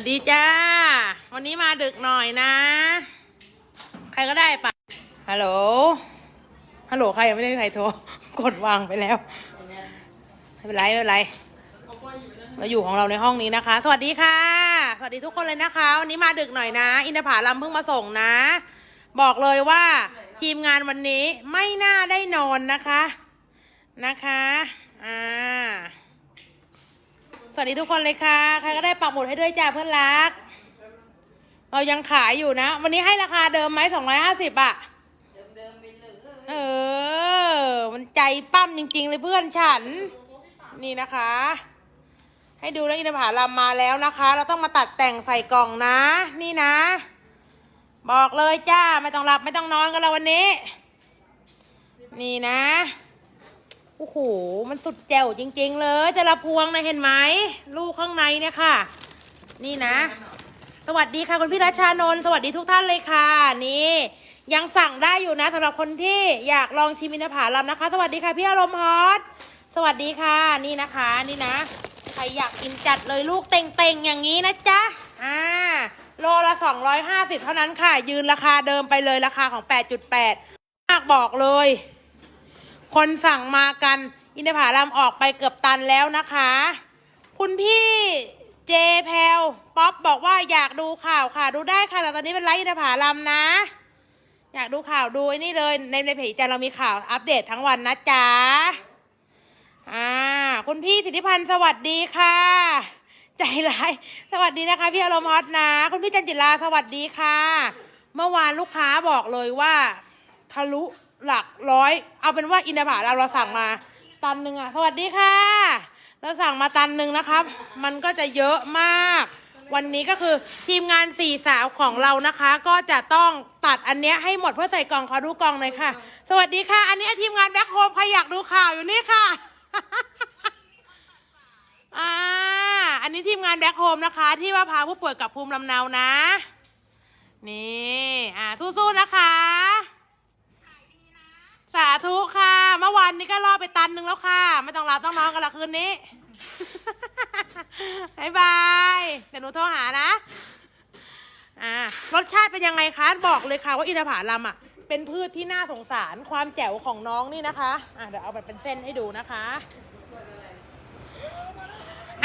วัสดีจ้า วันนี้มาดึกหน่อยนะ ใครก็ได้ปะฮัลโหล ฮัลโหลใครยังไม่ได้ใครโทร กดวางไปแล้ว ไม่เป็นไรไม่เป็นไร เราอยู่ของเราในห้องนี้นะคะ สวัสดีค่ะ สวัสดีทุกคนเลยนะคะ วันนี้มาดึกหน่อยนะ อินทผาลัมเพิ่งมาส่งนะ บอกเลยว่าทีมงานวันนี้ไม่น่าได้นอนนะคะ นะคะ อ่า วัสดีทุกคนเลยค่ะ ใครก็ได้ปักหมุดให้ด้วยจ้าเพื่อนรัก เรายังขายอยู่นะ วันนี้ให้ราคาเดิมไหมสองร้อยห้าสิบอะเออ มันใจปั้มจริง ๆ เลยเพื่อนฉัน นี่นะคะ ให้ดูแล้วอินทผลัมมาแล้วนะคะ เราต้องมาตัดแต่งใส่กล่องนะ นี่นะ บอกเลยจ้า ไม่ต้องหลับไม่ต้องนอนกันแล้ววันนี้ นี่นะ โอ้โห มันสุดแจ๋วจริง ๆ เลยแต่ละพวงนะเห็นไหม ลูกข้างในเนี่ยค่ะ นี่นะ สวัสดีค่ะคุณพี่รัชชานนท์สวัสดีทุกท่านเลยค่ะ นี่ ยังสั่งได้อยู่นะสำหรับคนที่อยากลองชิมอินทผลัมนะคะ สวัสดีค่ะพี่อารมณ์ฮอตสวัสดีค่ะ นี่นะคะนี่นะ ใครอยากกินจัดเลยลูกเต่งๆอย่างนี้นะจ๊ะอ่าโลละ 250 เท่านั้นค่ะ ยืนราคาเดิมไปเลยราคาของ 8.8มากบอกเลย คนสั่งมากันอินทผลัมออกไปเกือบตันแล้วนะคะ คุณพี่เจแพลวป๊อปบอกว่าอยากดูข่าวค่ะ ดูได้ค่ะแต่ตอนนี้เป็นไลฟ์อินทผลัมนะ อยากดูข่าวดูไอ้นี่เลยในในเพจจันเรามีข่าวอัปเดตทั้งวันนะจ๊ะอ่าคุณพี่สิทธิพันธ์สวัสดีค่ะ ใจร้ายสวัสดีนะคะ พี่อารมณ์ฮอตนะ คุณพี่จันจิลาสวัสดีค่ะ เมื่อวานลูกค้าบอกเลยว่า ทะลุ หลักร้อย เอาเป็นว่าอินทผลัมเราสั่งมา ตันหนึ่งอะสวัสดีค่ะ เราสั่งมาตันหนึ่งนะครับ มันก็จะเยอะมาก วันนี้ก็คือทีมงานสี่สาวของเรานะคะ ก็จะต้องตัดอันเนี้ยให้หมดเพื่อใส่กล่องขอดูกล่องหน่อยค่ะ สวัสดีค่ะ อันนี้ทีมงานแบ็คโฮมใครอยากดูข่าวอยู่นี่ค่ะ อ่า อันนี้ทีมงานแบ็คโฮมนะคะ ที่ว่าพาผู้ป่วยกลับภูมิลำเนานะ นี่ อ่า สู้ๆนะคะ สาธุค่ะ เมื่อวานนี้ก็รอ ไปตันหนึ่งแล้วค่ะ ไม่ต้องหลับต้องนอนกันละคืนนี้บายบายเดี๋ยวหนูโทรหานะ อ่ารสชาติเป็นยังไงคะ บอกเลยค่ะว่าอินทผลัมอะ เป็นพืชที่น่าสงสารความแจ๋วของน้องนี่นะคะ อะเดี๋ยวเอาแบบเป็นเส้นให้ดูนะคะ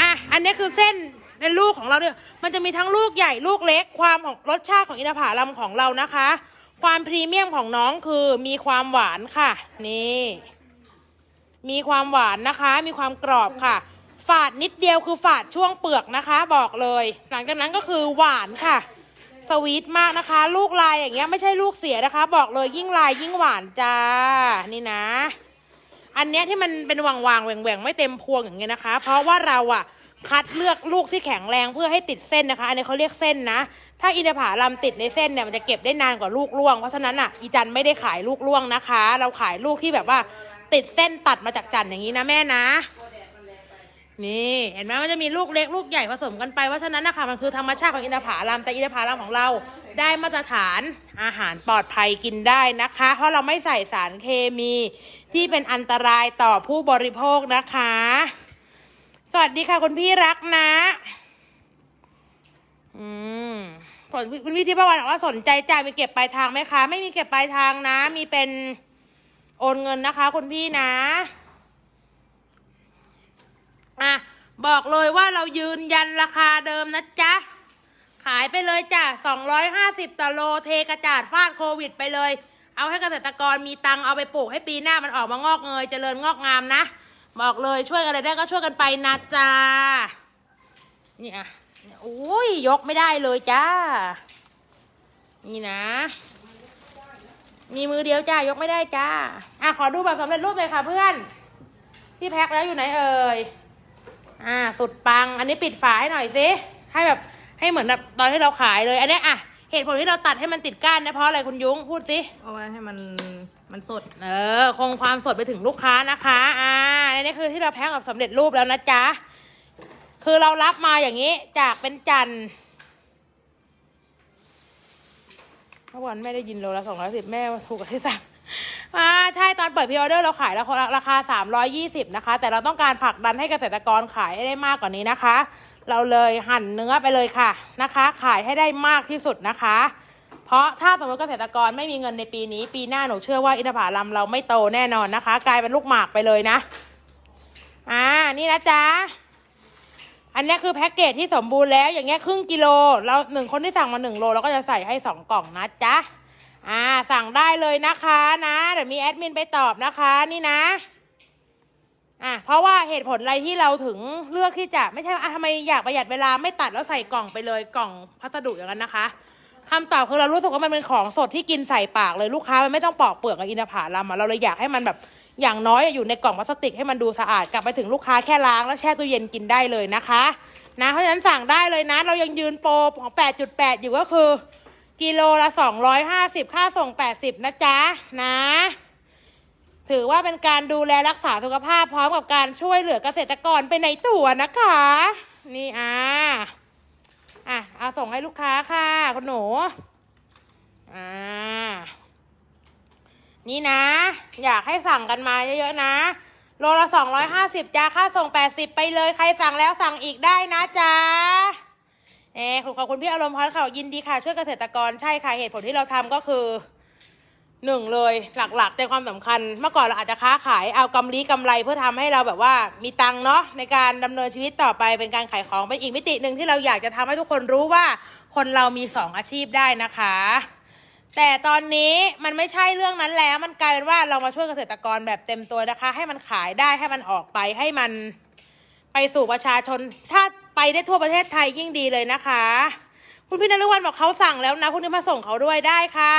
อะ อันนี้คือเส้นในลูกของเราเนี่ย มันจะมีทั้งลูกใหญ่ลูกเล็ก ความของรสชาติของอินทผลัมของเรานะคะ ความพรีเมียมของน้องคือมีความหวานค่ะ นี่ มีความหวานนะคะ มีความกรอบค่ะ ฝาดนิดเดียวคือฝาดช่วงเปลือกนะคะ บอกเลย หลังจากนั้นก็คือหวานค่ะ สวีทมากนะคะ ลูกลายอย่างเงี้ยไม่ใช่ลูกเสียนะคะ บอกเลยยิ่งลายยิ่งหวานจ้า นี่นะ อันเนี้ยที่มันเป็นวางๆแหว่งไม่เต็มพวงอย่างเงี้ยนะคะ เพราะว่าเราอะคัดเลือกลูกที่แข็งแรงเพื่อให้ติดเส้นนะคะ อันนี้เขาเรียกเส้นนะ ถ้าอินทผลัมติดในเส้นเนี่ยมันจะเก็บได้นานกว่าลูกร่วง เพราะฉะนั้นอะอีจันไม่ได้ขายลูกร่วงนะคะ เราขายลูกที่แบบว่า ติดเส้นตัดมาจากจันอย่างนี้นะแม่นะ นี่ เห็นไหมมันจะมีลูกเล็กลูกใหญ่ผสมกันไปเพราะฉะนั้นนะคะมันคือธรรมชาติของอินทผลัมแต่อินทผลัมของเราได้มาตรฐานอาหารปลอดภัยกินได้นะคะ เพราะเราไม่ใส่สารเคมีที่เป็นอันตรายต่อผู้บริโภคนะคะ สวัสดีค่ะคุณพี่รักนะ อืมส่วนคุณพี่ที่ประวันบอกว่าสนใจจ่ายมีเก็บปลายทางไหมคะ ไม่มีเก็บปลายทางนะ มีเป็น โอนเงินนะคะคุณพี่นะอะบอกเลยว่าเรายืนยันราคาเดิมนะจ๊ะ ขายไปเลยจ้ะ250ต่อโลเทกระจาดฟาดโควิดไปเลย เอาให้เกษตรกรมีตังค์เอาไปปลูกให้ปีหน้ามันออกมางอกเงยเจริญงอกงามนะ บอกเลยช่วยอะไรได้ก็ช่วยกันไปนะจ๊ะนี่อะโอ้ยยกไม่ได้เลยจ้า นี่นะ มีมือเดียวจ้ายกไม่ได้จ้า อะขอดูแบบสำเร็จรูปเลยค่ะเพื่อนพี่แพ็คแล้วอยู่ไหนเอ่ย อ่า สุดปัง อันนี้ปิดฝาให้หน่อยสิให้แบบให้เหมือนแบบตอนที่เราขายเลย อันเนี้ยอะเหตุผลที่เราตัดให้มันติดก้านนะเพราะอะไรคุณยุ้งพูดสิ เอาไว้ให้มันมันสด เออ คงความสดไปถึงลูกค้านะคะ อ่าอันนี้คือที่เราแพ็คแบบสำเร็จรูปแล้วนะจ๊ะ คือเรารับมาอย่างนี้จากเป็นจันทร์ มื่อวันแม่ได้ยินโลละสองร้อยสิบแม่ถูกกับที่สั่งอ่าใช่ตอนเปิดพ r ออเดอร์เราขายราคาราคาสามร้อยี่สิบนะคะ แต่เราต้องการผลักดันให้เกษตรกรขายให้ได้มากกว่านี้นะคะ เราเลยหั่นเนื้อไปเลยค่ะนะคะ ขายให้ได้มากที่สุดนะคะ เพราะถ้าสมมติเกษตรกรไม่มีเงินในปีนี้ ปีหน้าหนูเชื่อว่าอินทผลัมเราไม่โตแน่นอนนะคะ กลายเป็นลูกหมากไปเลยนะ อ่านี่นะจ๊ะ อันนี้คือแพ็กเกจที่สมบูรณ์แล้วอย่างเงี้ยครึ่งกิโลเราหนึ่งคนที่สั่งมาหนึ่งโลเราก็จะใส่ให้สองกล่องนะจ๊ะอ่าสั่งได้เลยนะคะนะเดี๋ยวมีแอดมินไปตอบนะคะนี่นะอะเพราะว่าเหตุผลอะไรที่เราถึงเลือกที่จะไม่ใช่ว่าอะทำไมอยากประหยัดเวลาไม่ตัดแล้วใส่กล่องไปเลยกล่องพัสดุอย่างนั้นนะคะคำตอบคือเรารู้สึกว่ามันเป็นของสดที่กินใส่ปากเลยลูกค้ามันไม่ต้องปอกเปลือกกับอินทผลัมอะเราเลยอยากให้มันแบบ อย่างน้อยอยู่ในกล่องพลาสติกให้มันดูสะอาดกลับไปถึงลูกค้าแค่ล้างแล้วแช่ตู้เย็นกินได้เลยนะคะนะเพราะฉะนั้นสั่งได้เลยนะ เรายังยืนโปรของ 8.8 อยู่ก็คือ กิโลละ 250 ค่าส่ง 80 นะจ๊ะนะ ถือว่าเป็นการดูแลรักษาสุขภาพพร้อมกับการช่วยเหลือเกษตรกรไปในตัวนะคะ นี่อะอะเอาส่งให้ลูกค้าค่ะคุณหนูอ่า นี่นะ อยากให้สั่งกันมาเยอะๆนะ โลละ250จ้าค่าส่ง80ไปเลย ใครสั่งแล้วสั่งอีกได้นะจ๊ะเออขอบคุณพี่อารมณ์พัฒน์ค่ะยินดีค่ะ ช่วยเกษตรกรใช่ค่ะเหตุผลที่เราทำก็คือหนึ่งเลยหลักๆใจความสำคัญ เมื่อก่อนเราอาจจะค้าขายเอากำไรกำไรเพื่อทำให้เราแบบว่ามีตังเนาะในการดำเนินชีวิตต่อไปเป็นการขายของเป็นอีกมิติหนึ่งที่เราอยากจะทำให้ทุกคนรู้ว่าคนเรามีสองอาชีพได้นะคะ แต่ตอนนี้มันไม่ใช่เรื่องนั้นแล้วมันกลายเป็นว่าเรามาช่วยเกษตรกรแบบเต็มตัวนะคะ ให้มันขายได้ให้มันออกไปให้มันไปสู่ประชาชน ถ้าไปได้ทั่วประเทศไทยยิ่งดีเลยนะคะ คุณพี่นฤวันบอกเขาสั่งแล้วนะคุณนึกมาส่งเขาด้วยได้ค่ะ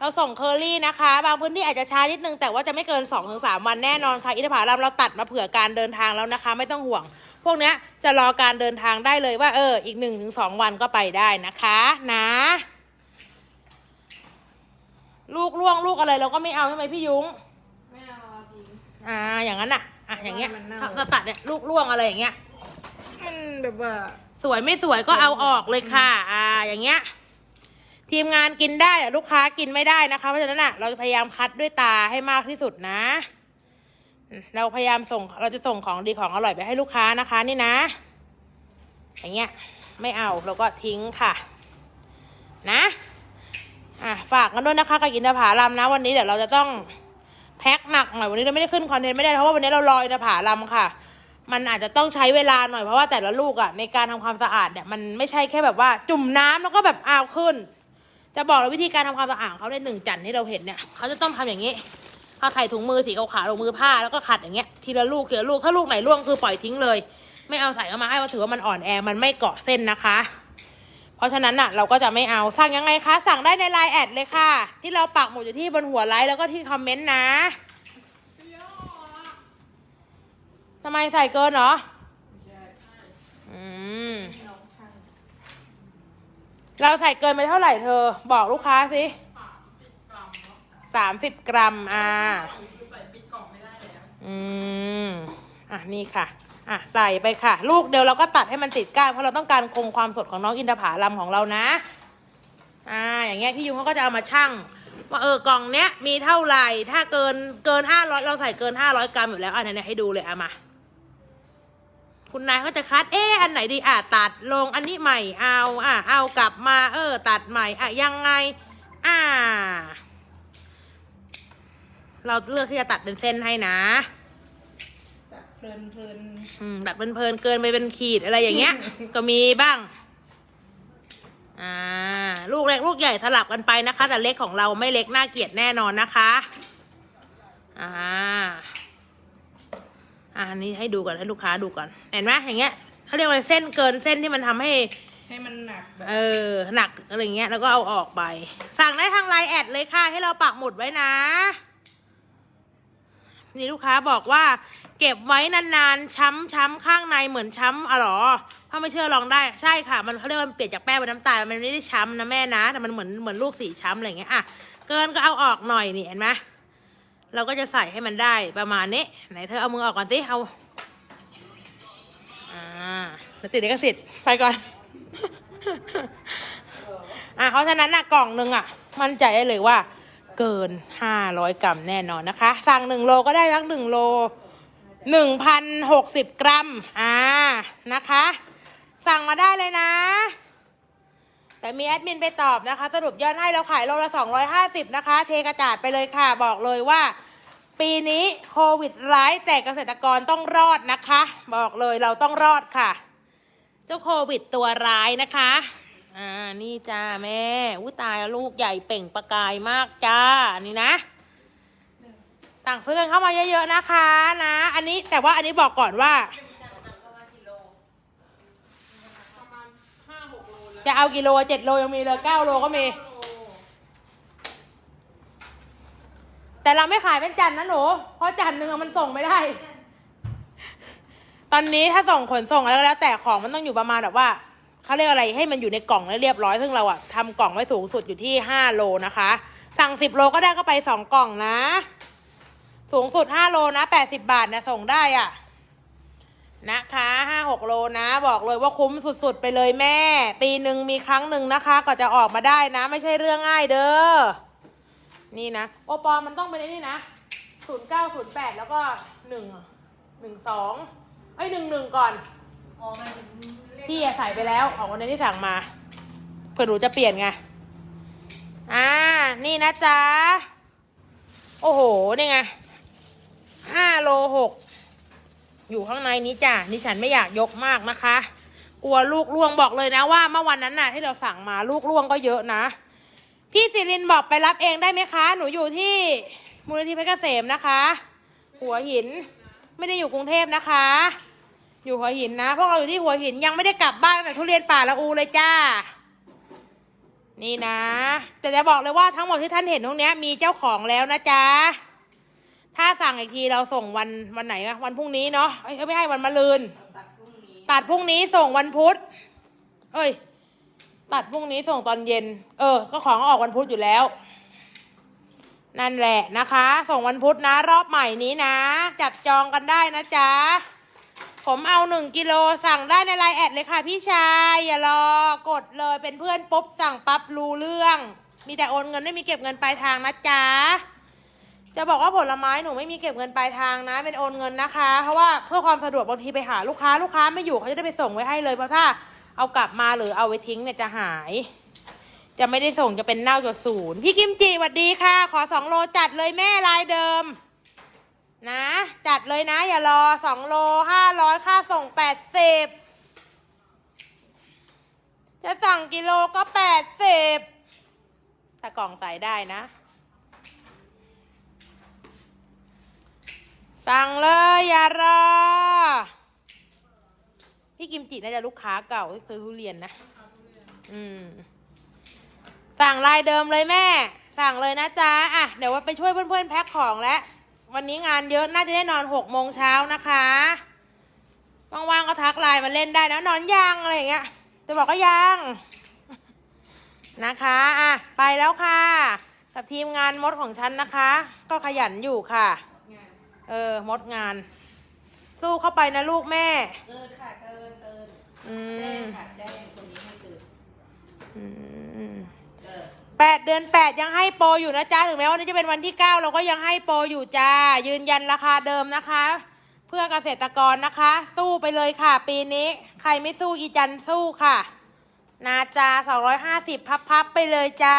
เราส่งเคอรี่นะคะ บางพื้นที่อาจจะช้านิดนึง แต่ว่าจะไม่เกิน2อถึงสวันแน่นอนค่ะอินทผลัมเราตัดมาเผื่อการเดินทางแล้วนะคะ ไม่ต้องห่วง พวกนี้จะรอการเดินทางได้เลยว่าเอออีกหนึ่งถึงสองวันก็ไปได้นะคะ นะ ลูกล่วงลูกอะไรเราก็ไม่เอาใช่ไหมพี่ยุ้ง ไม่เอาจริง อ่า อย่างนั้นอะ อะ อย่างเงี้ยมันเน่า ถ้าตัดเนี่ยลูกล่วงอะไรอย่างเงี้ย มันแบบว่า สวยไม่สวยก็เอาออกเลยค่ะ อ่า อย่างเงี้ย ทีมงานกินได้อะลูกค้ากินไม่ได้นะคะ เพราะฉะนั้นอะ เราจะพยายามคัดด้วยตาให้มากที่สุดนะอืมเราพยายามส่ง เราจะส่งของดีของอร่อยไปให้ลูกค้านะคะ นี่นะ อย่างเงี้ย ไม่เอาเราก็ทิ้งค่ะ นะ อะฝากกันด้วยนะคะกับอินทผาลัมนะ วันนี้เดี๋ยวเราจะต้องแพ็คหนักหน่อยวันนี้เราไม่ได้ขึ้นคอนเทนต์ไม่ได้เพราะว่าวันนี้เรารอยอินทผลัมค่ะ มันอาจจะต้องใช้เวลาหน่อยเพราะว่าแต่ละลูกอะ่ะในการทำความสะอาดเนี่ยมันไม่ใช่แค่แบบว่าจุ่มน้ำแล้วก็แบบอ้าวขึ้น จะบอกเลยวิธีการทำความสะอาดเขาในหนึ่งจันที่เราเห็นเนี่ยเขาจะต้องทำอย่างนี้เขาใส่ถุงมือสีขาวๆลงมือผ้าแล้วก็ขัดอย่างเงี้ยทีละลูกทีละลูกถ้าลูกไหนร่วงคือปล่อยทิ้งเลย ไม่เอาใส่เข้ามาให้ว่าะถือว่ามันอ่อนแอมันไม่เกาะเส้นนะคะ ราะฉะนั้นอะเราก็จะไม่เอาสั่งยังไงคะ สั่งได้ในไลน์แอดเลยค่ะ ที่เราปักหมุดอยู่ที่บนหัวไลน์แล้วก็ที่คอมเมนต์นะทำไมใส่เกินเหรออืมเราใส่เกินไปเท่าไหร่เธอ บอกลูกค้าสิสามสิบกรัม อ่า อืม อะ นี่ค่ะ อะใส่ไปค่ะ ลูกเดียวเราก็ตัดให้มันติดก้านเพราะเราต้องการคงความสดของน้องอินทผาลัมของเรานะ อ่า อย่างเงี้ยพี่ยุงเขาก็จะเอามาชั่งว่าเออกล่องเนี้ยมีเท่าไหร่ ถ้าเกินเกินห้าร้อยเราใส่เกินห้าร้อยกรัมอยู่แล้วอันนี้ให้ดูเลยเอามา คุณนายก็จะคัดเอ๊ะอันไหนดีอะตัดลงอันนี้ใหม่เอาอะเอากลับมา เออ ตัดใหม่อะยังไง อ่า เราเลือกที่จะตัดเป็นเส้นให้นะ ลินเพลินอืมแบบเพลินๆเกินไปเป็นขีดอะไรอย่างเงี้ย ก็มีบ้าง อ่า ลูกเล็กลูกใหญ่สลับกันไปนะคะ แต่เล็กของเราไม่เล็กน่าเกลียดแน่นอนนะคะ อ่าอ่าอันนี้ให้ดูก่อนให้ลูกค้าดูก่อน เห็นไหมอย่างเงี้ยเขาเรียกว่าเส้นเกินเส้นที่มันทำให้ ให้มันหนักแบบเออ หนักอะไรเงี้ยแล้วก็เอาออกไป สั่งได้ทางไลน์แอดเลยค่ะ ให้เราปักหมุดไว้นะ นี่ลูกค้าบอกว่า เก็บไว้นานๆ ช้ำช้ำข้างในเหมือนช้ำอ๋อหรอถ้าไม่เชื่อลองได้ใช่ค่ะ มันเขาเรียกว่ามันเปลี่ยนจากแป้งเป็นน้ำตาลมันไม่ได้ช้ำนะแม่นะ แต่มันเหมือนเหมือนลูกสีช้ำอะไรเงี้ยอะเกินก็เอาออกหน่อยนี่เห็นไหมเราก็จะใส่ให้มันได้ประมาณนี้ไหนเธอเอามือออกก่อนสิเอาอ่าแล้วติดลิขสิทธิ์ไปก่อนอะเพราะฉะนั้นน่ะกล่องหนึ่งอะ มั่นใจได้เลยว่า เกินห้าร้อยกรัมแน่นอนนะคะ สั่งหนึ่งโลก็ได้สักหนึ่งโลหนึ่งพันหกรัม อ่า นะคะ สั่งมาได้เลยนะ แต่มีแอดมินไปตอบนะคะ สรุปยอดให้เราขายโลละสองร้อยห้าสิบนะคะ เทกระจาดไปเลยค่ะ บอกเลยว่า ปีนี้โควิดร้ายแต่เกษตรกรต้องรอดนะคะ บอกเลยเราต้องรอดค่ะ เจ้าโควิดตัวร้ายนะคะ อ่า นี่จ้าแม่อู้ตายแล้วลูกใหญ่เป่งประกายมากจ้านี่นะสั่งซื้อกันเข้ามาเยอะๆนะคะนะ อันนี้แต่ว่าอันนี้บอกก่อนว่า จะเอากิโลเจ็ดโลยังมีเลยเก้าโลก็มี แต่เราไม่ขายเป็นจันนะหนู เพราะจันหนึ่งมันส่งไม่ได้ ตอนนี้ถ้าส่งขนส่งอะไรก็แล้ว แต่ของมันต้องอยู่ประมาณแบบว่า เขาเรียกอะไรให้มันอยู่ในกล่องแล้วเรียบร้อย ซึ่งเราอะทำกล่องไว้สูงสุดอยู่ที่ห้าโลนะคะ สั่งสิบโลก็ได้ก็ไปสองกล่องนะ สูงสุดห้าโลนะแปดสิบาทนะส่งได้อะนะคะห้าหกโลนะ บอกเลยว่าคุ้มสุดๆไปเลยแม่ ปีหนึ่งมีครั้งหนึ่งนะคะ ก็จะออกมาได้นะ ไม่ใช่เรื่องง่ายเด้อ นี่นะ โอปอมันต้องเป็นไอ้นี่นะศูนย์เก้าศูนย์แปดแล้วก็หนึ่งหนึ่งสองไอ้หนึ่งหนึ่งก่อนอ๋อมัน พี่อะใส่ไปแล้วของวันนี้ที่สั่งมาเพื่อหนูจะเปลี่ยนไงอ่า นี่นะจ๊ะ โอ้โห นี่ไงห้าโลหกอยู่ข้างในนี้จ้ะนี่ฉันไม่อยากยกมากนะคะกลัวลูกล่วงบอกเลยนะว่าเมื่อวันนั้นน่ะ ที่เราสั่งมาลูกล่วงก็เยอะนะ พี่สิรินบอกไปรับเองได้ไหมคะ หนูอยู่ที่มูลนิธิเพชรเกษมนะคะ หัวหินไม่ได้อยู่กรุงเทพนะคะ อยู่หัวหินนะพวกเราอยู่ที่หัวหินยังไม่ได้กลับบ้านแต่ทุเรียนป่าละอูเลยจ้า นี่นะ แต่จะบอกเลยว่าทั้งหมดที่ท่านเห็นตรงนี้มีเจ้าของแล้วนะจ๊ะถ้าสั่งอีกทีเราส่งวันวันไหนอะวันพรุ่งนี้เนาะเอ้ยไม่ให้วันมะรืนตัดพรุ่งนี้ตัดพรุ่งนี้ส่งวันพุธเอ้ย ตัดพรุ่งนี้ส่งตอนเย็น เออ ก็ของออกวันพุธอยู่แล้ว นั่นแหละนะคะ ส่งวันพุธนะ รอบใหม่นี้นะ จับจองกันได้นะจ๊ะ ผมเอาหนึ่งกิโลสั่งได้ในไลน์แอดเลยค่ะพี่ชาย อย่ารอกดเลยเป็นเพื่อนปุ๊บสั่งปั๊บรู้เรื่อง มีแต่โอนเงินไม่มีเก็บเงินปลายทางนะจ๊ะจะบอกว่าผลไม้หนูไม่มีเก็บเงินปลายทางนะ เป็นโอนเงินนะคะ เพราะว่าเพื่อความสะดวกบางทีไปหาลูกค้าลูกค้าไม่อยู่เขาจะได้ไปส่งไว้ให้เลยเพราะถ้าเอากลับมาหรือเอาไว้ทิ้งเนี่ยจะหาย จะไม่ได้ส่งจะเป็นเน่าจะศูนย์พี่กิมจิสวัสดีค่ะ ขอสองโลจัดเลยแม่ลายเดิม นะ จัดเลยนะ อย่ารอสองโลห้าร้อยค่าส่งแปดสิบจะสั่งกิโลก็แปดสิบถ้ากล่องใส่ได้นะ สั่งเลย อย่ารอ พี่กิมจิน่าจะลูกค้าเก่าที่ซื้อทุเรียนนะ อืม สั่งลายเดิมเลยแม่ สั่งเลยนะจ๊ะ อะ เดี๋ยวว่าไปช่วยเพื่อนๆแพ็คของแล้ว วันนี้งานเยอะน่าจะได้นอนหกโมงเช้านะคะว่างๆก็ทักไลน์มาเล่นได้นะนอนยังอะไรอย่างเงี้ยจะบอกก็ยังนะคะอะไปแล้วค่ะ กับทีมงานมดของฉันนะคะ ก็ขยันอยู่ค่ะงานเออมดงาน สู้เข้าไปนะลูกแม่เกินค่ะเกินเกินอืแจ้มงค่ะแจ้งคนนี้ให้ตื่นอืม 8 เดือน 8 ยังให้โปรอยู่นะจ๊ะ ถึงแม้วันนี้จะเป็นวันที่ 9 เราก็ยังให้โปรอยู่จ้า ยืนยันราคาเดิมนะคะ เพื่อเกษตรกรนะคะ สู้ไปเลยค่ะ ปีนี้ ใครไม่สู้อีจันสู้ค่ะ นาจา 250 พับๆไปเลยจ้า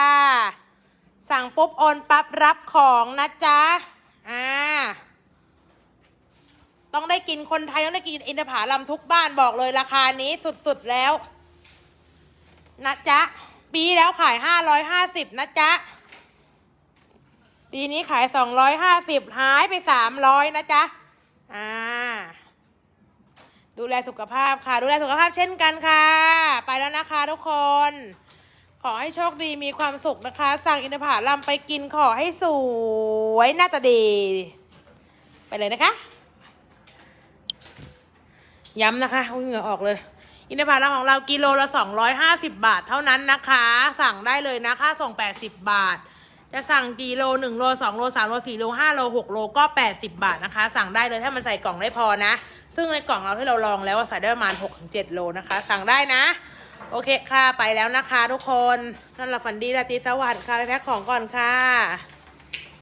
สั่งปุ๊บโอนปั๊บรับของนะจ๊ะ อ่า ต้องได้กินคนไทย ต้องได้กินอินทผลัมทุกบ้านบอกเลยราคานี้สุดๆแล้ว นะจ๊ะ ปีแล้วขายห้าร้อยห้าสิบนะจ๊ะ ปีนี้ขายสองร้อยห้าสิบหายไปสามร้อยนะจ๊ะ อ่า ดูแลสุขภาพค่ะ ดูแลสุขภาพเช่นกันค่ะ ไปแล้วนะคะทุกคน ขอให้โชคดีมีความสุขนะคะ สั่งอินทผลัมไปกินขอให้สวยหน้าตาดี ไปเลยนะคะ ย้ำนะคะอุ๊ยเหงื่อออกเลย อินทผลัมของเรากิโลละ 250 บาทเท่านั้นนะคะ สั่งได้เลยนะค่าส่ง 80 บาท จะสั่งกี่โล1โล2โล3โล4โล5โล6โลก็ 80 บาทนะคะ สั่งได้เลยถ้ามันใส่กล่องได้พอนะ ซึ่งในกล่องเราที่เราลองแล้วว่าใส่ได้ประมาณ 6-7 โลนะคะ สั่งได้นะ โอเคค่ะไปแล้วนะคะ ทุกคนนั่นละฝันดีราตรีสวัสดิ์ค่ะไปแพ็คของก่อนค่ะ